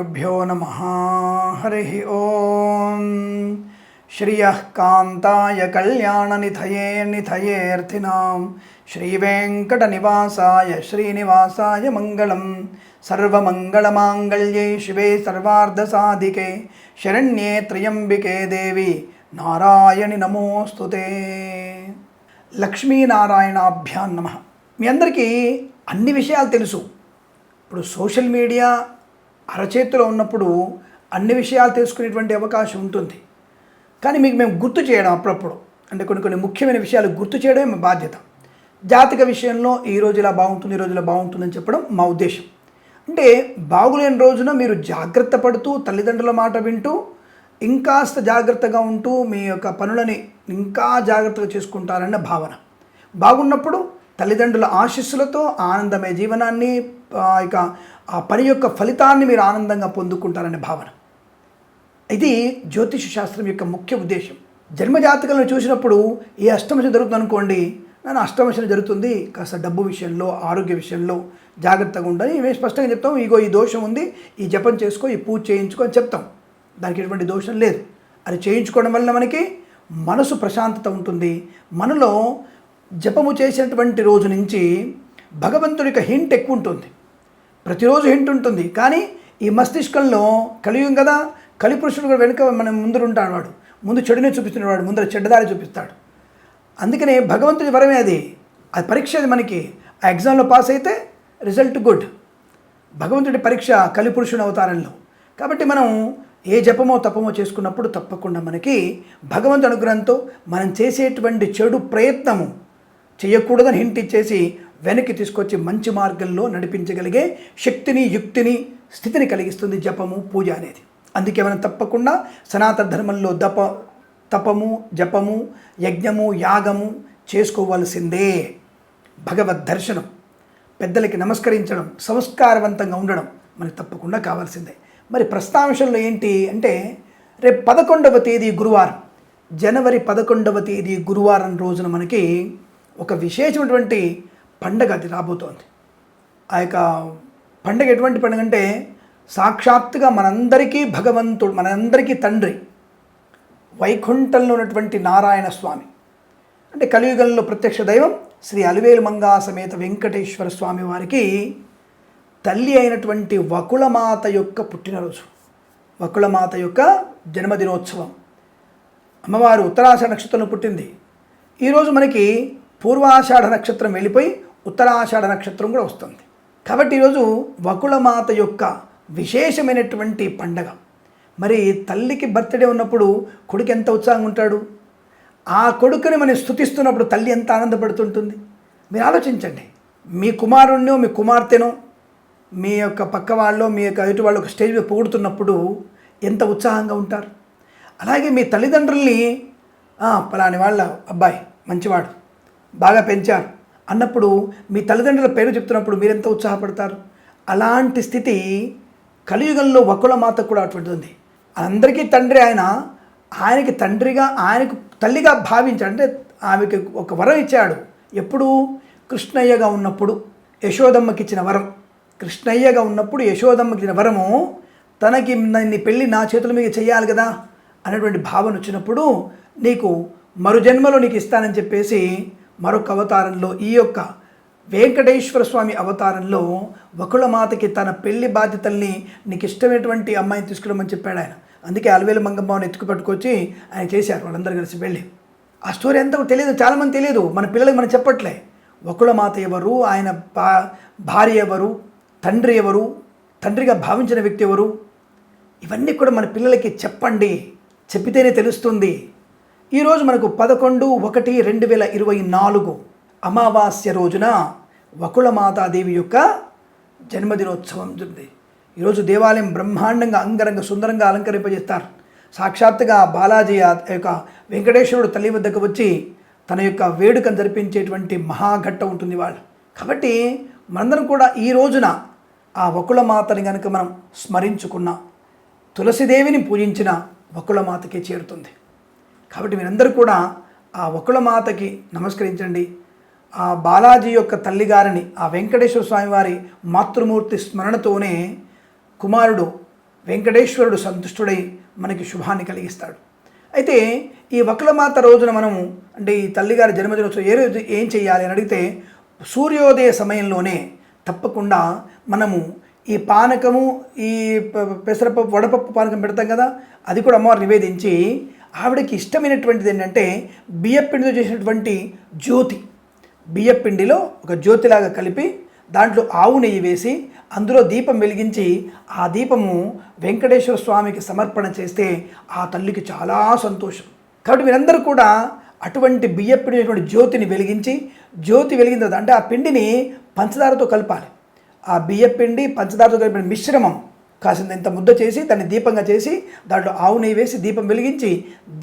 శ్రీగురుభ్యో నమ హరి ఓం శ్రియ కాంతాయ కళ్యాణనిధయే నిధయేర్థినాం శ్రీవేంకటనివాసాయ శ్రీనివాసాయ మంగళం సర్వమంగళమాంగళ్యే శివే సర్వార్ధసాధికే శరణ్యే త్రయంబికే దేవి నారాయణి నమోస్తుతే లక్ష్మీనారాయణాభ్యాం నమ మీ అందరికీ అన్ని విషయాలు తెలుసు. ఇప్పుడు సోషల్ మీడియా అరచేతిలో ఉన్నప్పుడు అన్ని విషయాలు తెలుసుకునేటువంటి అవకాశం ఉంటుంది. కానీ మీకు మేము గుర్తు చేయడం అప్పుడప్పుడు. అంటే కొన్ని కొన్ని ముఖ్యమైన విషయాలు గుర్తు చేయడమే మా బాధ్యత. జాతక విషయంలో ఈ రోజు ఇలా బాగుంటుంది ఈ రోజు ఇలా బాగుంటుందని చెప్పడం మా ఉద్దేశం. అంటే బాగులేని రోజున మీరు జాగ్రత్త పడుతూ తల్లిదండ్రుల మాట వింటూ ఇంకాస్త జాగ్రత్తగా ఉంటూ మీ యొక్క పనులని ఇంకా జాగ్రత్తగా చేసుకుంటారన్న భావన. బాగున్నప్పుడు తల్లిదండ్రుల ఆశీస్సులతో ఆనందమే జీవనాన్ని ఇక ఆ పని యొక్క ఫలితాన్ని మీరు ఆనందంగా పొందుకుంటారనే భావన. ఇది జ్యోతిష శాస్త్రం యొక్క ముఖ్య ఉద్దేశం. జన్మజాతకాలను చూసినప్పుడు ఈ అష్టమశని జరుగుతుంది అనుకోండి నన్ను అష్టమశని జరుగుతుంది. కాస్త డబ్బు విషయంలో ఆరోగ్య విషయంలో జాగ్రత్తగా ఉండాలి. మేము స్పష్టంగా చెప్తాం ఇగో ఈ దోషం ఉంది. ఈ జపం చేసుకో ఈ పూజ చేయించుకో అని చెప్తాం. దానికి ఎటువంటి దోషం లేదు. అది చేయించుకోవడం వల్ల మనకి మనసు ప్రశాంతత ఉంటుంది. మనలో జపము చేసినటువంటి రోజు నుంచి భగవంతుడి యొక్క హింట్ ఎక్కువ ఉంటుంది. ప్రతిరోజు హింట్ ఉంటుంది. కానీ ఈ మస్తిష్కంలో కలియుగం కదా కలిపురుషుడు కూడా వెనుక మనం ముందు ఉంటాడు వాడు. ముందు చెడునే చూపిస్తున్నాడు ముందర చెడ్డదారి చూపిస్తాడు. అందుకనే భగవంతుడి వరమే అది. అది పరీక్ష అది మనకి. ఆ ఎగ్జామ్లో పాస్ అయితే రిజల్ట్ గుడ్ భగవంతుడి పరీక్ష కలిపురుషుని అవతారంలో. కాబట్టి మనం ఏ జపమో తపమో చేసుకున్నప్పుడు తప్పకుండా మనకి భగవంతు అనుగ్రహంతో మనం చేసేటువంటి చెడు ప్రయత్నము చేయకూడదని హింట్ ఇచ్చేసి వెనక్కి తీసుకొచ్చి మంచి మార్గంలో నడిపించగలిగే శక్తిని యుక్తిని స్థితిని కలిగిస్తుంది జపము పూజ అనేది. అందుకే మనం తప్పకుండా సనాతన ధర్మంలో దప తపము జపము యజ్ఞము యాగము చేసుకోవాల్సిందే. భగవద్ దర్శనం. పెద్దలకి నమస్కరించడం సంస్కారవంతంగా ఉండడం మనకి తప్పకుండా కావాల్సిందే. మరి ప్రస్తాంశంలో ఏంటి అంటే రేపు పదకొండవ తేదీ గురువారం. జనవరి పదకొండవ తేదీ గురువారం రోజున మనకి ఒక విశేషమైనటువంటి పండగ అది రాబోతోంది. ఆ యొక్క పండగ ఎటువంటి పండుగ అంటే సాక్షాత్తుగా మనందరికీ భగవంతుడు మనందరికీ తండ్రి వైకుంఠంలో ఉన్నటువంటి నారాయణ స్వామి. అంటే కలియుగంలో ప్రత్యక్ష దైవం శ్రీ అలివేలు మంగా సమేత వెంకటేశ్వర స్వామి వారికి తల్లి అయినటువంటి వకుళమాత యొక్క పుట్టినరోజు. వకుళమాత యొక్క జన్మదినోత్సవం. అమ్మవారు ఉత్తరాశ నక్షత్రంలో పుట్టింది. ఈరోజు మనకి పూర్వాషాఢ నక్షత్రం వెళ్ళిపోయి ఉత్తరాషాఢ నక్షత్రం కూడా వస్తుంది. కాబట్టి ఈరోజు వకుళమాత యొక్క విశేషమైనటువంటి పండగ. మరి తల్లికి బర్త్డే ఉన్నప్పుడు కొడుకు ఎంత ఉత్సాహంగా ఉంటాడు? ఆ కొడుకుని మనం స్థుతిస్తున్నప్పుడు తల్లి ఎంత ఆనందపడుతుంటుంది? మీరు ఆలోచించండి. మీ కుమారుణ్ణో మీ కుమార్తెనో మీ యొక్క పక్క వాళ్ళు మీ యొక్క ఎదుటి వాళ్ళు ఒక స్టేజ్ మీద పొగుడుతున్నప్పుడు ఎంత ఉత్సాహంగా ఉంటారు? అలాగే మీ తల్లిదండ్రుల్ని పలాని వాళ్ళ అబ్బాయి మంచివాడు బాగా పెంచారు. అన్నప్పుడు మీ తల్లిదండ్రుల పేరు చెప్తున్నప్పుడు మీరెంత ఉత్సాహపడతారు? అలాంటి స్థితి కలియుగంలో వకుల మాత కూడా అటువంటిది ఉంది. అందరికీ తండ్రి ఆయన ఆయనకి తండ్రిగా ఆయనకు తల్లిగా భావించాడు. అంటే ఆమెకి ఒక వరం ఇచ్చాడు. ఎప్పుడు కృష్ణయ్యగా ఉన్నప్పుడు యశోదమ్మకి ఇచ్చిన వరం. కృష్ణయ్యగా ఉన్నప్పుడు యశోదమ్మకి ఇచ్చిన వరము తనకి నీ పెళ్ళి నా చేతుల మీద చేయాలి కదా అనేటువంటి భావన వచ్చినప్పుడు నీకు మరు జన్మలో నీకు ఇస్తానని చెప్పేసి మరొక అవతారంలో ఈ యొక్క వెంకటేశ్వర స్వామి అవతారంలో వకుళమాతకి తన పెళ్ళి బాధ్యతల్ని నీకు ఇష్టమైనటువంటి అమ్మాయిని తీసుకురమ్మని చెప్పాడు ఆయన. అందుకే అలవేలు మంగమ్మని ఎత్తుకు పట్టుకొచ్చి ఆయన చేశారు వాళ్ళందరూ కలిసి వెళ్ళి. ఆ స్టోరీ ఎంత తెలియదు చాలామంది తెలియదు. మన పిల్లలకి మనం చెప్పట్లే. వకుళమాత ఎవరు ఆయన భా భార్య ఎవరు తండ్రి ఎవరు తండ్రిగా భావించిన వ్యక్తి ఎవరు? ఇవన్నీ కూడా మన పిల్లలకి చెప్పండి చెప్పితేనే తెలుస్తుంది. ఈరోజు మనకు పదకొండు ఒకటి రెండు వేల ఇరవై నాలుగు అమావాస్య రోజున వకుళమాతాదేవి యొక్క జన్మదినోత్సవం ఉంటుంది ఈరోజు దేవాలయం బ్రహ్మాండంగా అంగరంగ సుందరంగా అలంకరింపజేస్తారు. సాక్షాత్తుగా బాలాజీ యొక్క వెంకటేశ్వరుడు తల్లి వద్దకు వచ్చి తన యొక్క వేడుకను జరిపించేటువంటి మహాఘట్టం ఉంటుంది వాళ్ళు. కాబట్టి మనందరం కూడా ఈ రోజున ఆ వకుళమాతని కనుక మనం స్మరించుకున్న తులసిదేవిని పూజించిన వకుళమాతకి చేరుతుంది. కాబట్టి మీరందరూ కూడా ఆ వకుళమాతకి నమస్కరించండి. ఆ బాలాజీ యొక్క తల్లిగారిని ఆ వెంకటేశ్వర స్వామివారి మాతృమూర్తి స్మరణతోనే కుమారుడు వెంకటేశ్వరుడు సంతుష్టుడై మనకి శుభాన్ని కలిగిస్తాడు. అయితే ఈ వకులమాత రోజున మనము అంటే ఈ తల్లిగారి జన్మదినోత్సవం ఏ రోజు ఏం చేయాలి అని అడిగితే సూర్యోదయ సమయంలోనే తప్పకుండా మనము ఈ పానకము ఈ పెసరపప్పు వడపప్పు పానకం పెడతాం కదా అది కూడా అమ్మవారు నివేదించి ఆవిడకి ఇష్టమైనటువంటిది ఏంటంటే బియ్యపిండితో చేసినటువంటి జ్యోతి. బియ్యపిండిలో ఒక జ్యోతిలాగా కలిపి దాంట్లో ఆవు నెయ్యి వేసి అందులో దీపం వెలిగించి ఆ దీపము వెంకటేశ్వర స్వామికి సమర్పణ చేస్తే ఆ తల్లికి చాలా సంతోషం. కాబట్టి మీరందరూ కూడా అటువంటి బియ్యపిండి జ్యోతిని వెలిగించి జ్యోతి వెలిగిన తర్వాత అంటే ఆ పిండిని పంచదారతో కలపాలి. ఆ బియ్యపిండి పంచదారతో కలిపిన మిశ్రమం కాసింత ఇంత ముద్ద చేసి దాన్ని దీపంగా చేసి దాంట్లో ఆవు నెయ్యి వేసి దీపం వెలిగించి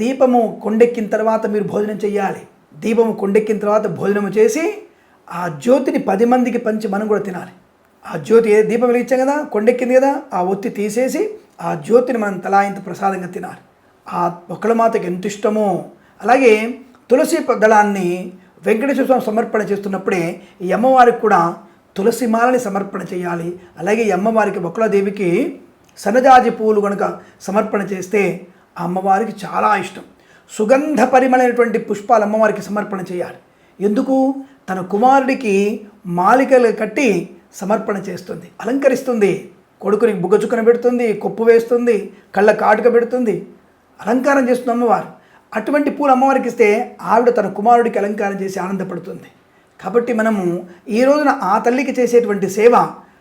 దీపము కొండెక్కిన తర్వాత మీరు భోజనం చేయాలి దీపము కొండెక్కిన తర్వాత భోజనము చేసి ఆ జ్యోతిని పది మందికి పంచి మనం కూడా తినాలి. ఆ జ్యోతి ఏ దీపం వెలిగించాం కదా కొండెక్కింది కదా ఆ ఒత్తి తీసేసి ఆ జ్యోతిని మనం తలాయింత ప్రసాదంగా తినాలి. ఆ ఒక్కలమాతకి ఎంత ఇష్టమో. అలాగే తులసి దళాన్ని వెంకటేశ్వర స్వామి సమర్పణ చేస్తున్నప్పుడే ఈ అమ్మవారికి కూడా తులసి మాలని సమర్పణ చేయాలి. అలాగే అమ్మవారికి బకులాదేవికి సనజాజి పూలు కనుక సమర్పణ చేస్తే ఆ అమ్మవారికి చాలా ఇష్టం. సుగంధ పరిమళమైనటువంటి పుష్పాలు అమ్మవారికి సమర్పణ చేయాలి. ఎందుకు? తన కుమారుడికి మాలికలు కట్టి సమర్పణ చేస్తుంది. అలంకరిస్తుంది. కొడుకుని బుగ్గచుక్కన పెడుతుంది కొప్పు వేస్తుంది కళ్ళ కాటుక పెడుతుంది. అలంకారం చేస్తుంది అమ్మవారు. అటువంటి పూలు అమ్మవారికి ఇస్తే ఆవిడ తన కుమారుడికి అలంకారం చేసి ఆనందపడుతుంది. కాబట్టి మనము ఈ రోజున ఆ తల్లికి చేసేటువంటి సేవ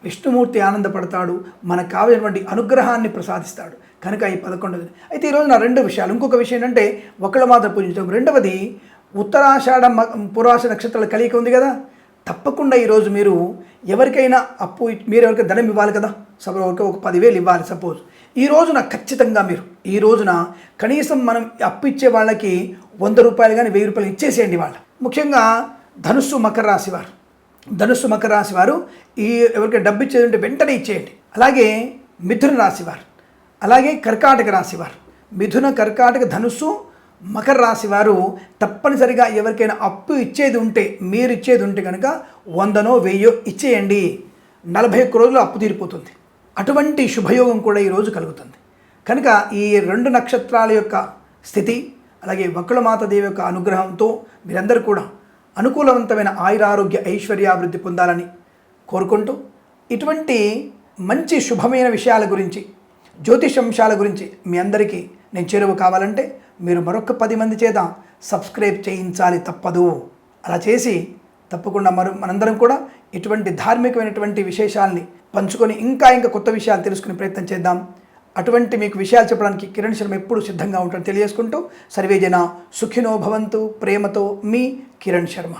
విష్ణుమూర్తి ఆనందపడతాడు మనకు కావలసినటువంటి అనుగ్రహాన్ని ప్రసాదిస్తాడు. కనుక ఈ పదకొండవది అయితే ఈ రోజున రెండు విషయాలు. ఇంకొక విషయం ఏంటంటే ఒకళ్ళ మాత్రం పూజించడం. రెండవది ఉత్తరాషాఢ మ- పూర్వాష నక్షత్రాల కలిగి ఉంది కదా? తప్పకుండా ఈరోజు మీరు ఎవరికైనా అప్పు మీరు ఎవరికైనా ధనం ఇవ్వాలి కదా? సపోజ్ ఒక ఒక పదివేలు ఇవ్వాలి సపోజ్. ఈ రోజున ఖచ్చితంగా మీరు ఈ రోజున కనీసం మనం అప్పు ఇచ్చే వాళ్ళకి వంద రూపాయలు కానీ వెయ్యి రూపాయలు ఇచ్చేసేయండి వాళ్ళ. ముఖ్యంగా ధనుస్సు మకర రాశి వారు. ధనుస్సు మకర రాశి వారు ఈ ఎవరికి డబ్బు ఇచ్చేది ఉంటే వెంటనే ఇచ్చేయండి. అలాగే మిథున రాశి వారు అలాగే కర్కాటక రాశి వారు. మిథున కర్కాటక ధనుస్సు మకర రాశి వారు తప్పనిసరిగా ఎవరికైనా అప్పు ఇచ్చేది ఉంటే మీరు ఇచ్చేది ఉంటే కనుక వందనో వెయ్యో ఇచ్చేయండి. నలభై ఒక్క రోజులు అప్పు తీరిపోతుంది. అటువంటి శుభయోగం కూడా ఈరోజు కలుగుతుంది. కనుక ఈ రెండు నక్షత్రాల యొక్క స్థితి అలాగే వక్రమాత దేవి యొక్క అనుగ్రహంతో మీరందరూ కూడా అనుకూలవంతమైన ఆయురారోగ్య ఐశ్వర్యాభివృద్ధి పొందాలని కోరుకుంటూ ఇటువంటి మంచి శుభమైన విషయాల గురించి జ్యోతిషంశాల గురించి మీ అందరికీ నేను చేరువ కావాలంటే మీరు మరొక పది మంది చేత సబ్స్క్రైబ్ చేయించాలి తప్పదు. అలా చేసి తప్పకుండా మరో మనందరం కూడా ఇటువంటి ధార్మికమైనటువంటి విశేషాల్ని పంచుకొని ఇంకా ఇంకా కొత్త విషయాలు తెలుసుకునే ప్రయత్నం చేద్దాం. అటువంటి మీకు విషయాలు చెప్పడానికి కిరణ్ శర్మ ఎప్పుడు సిద్ధంగా ఉంటాను తెలియజేసుకుంటూ సర్వేజన సుఖినో భవంతు ప్రేమతో మీ కిరణ్ శర్మ.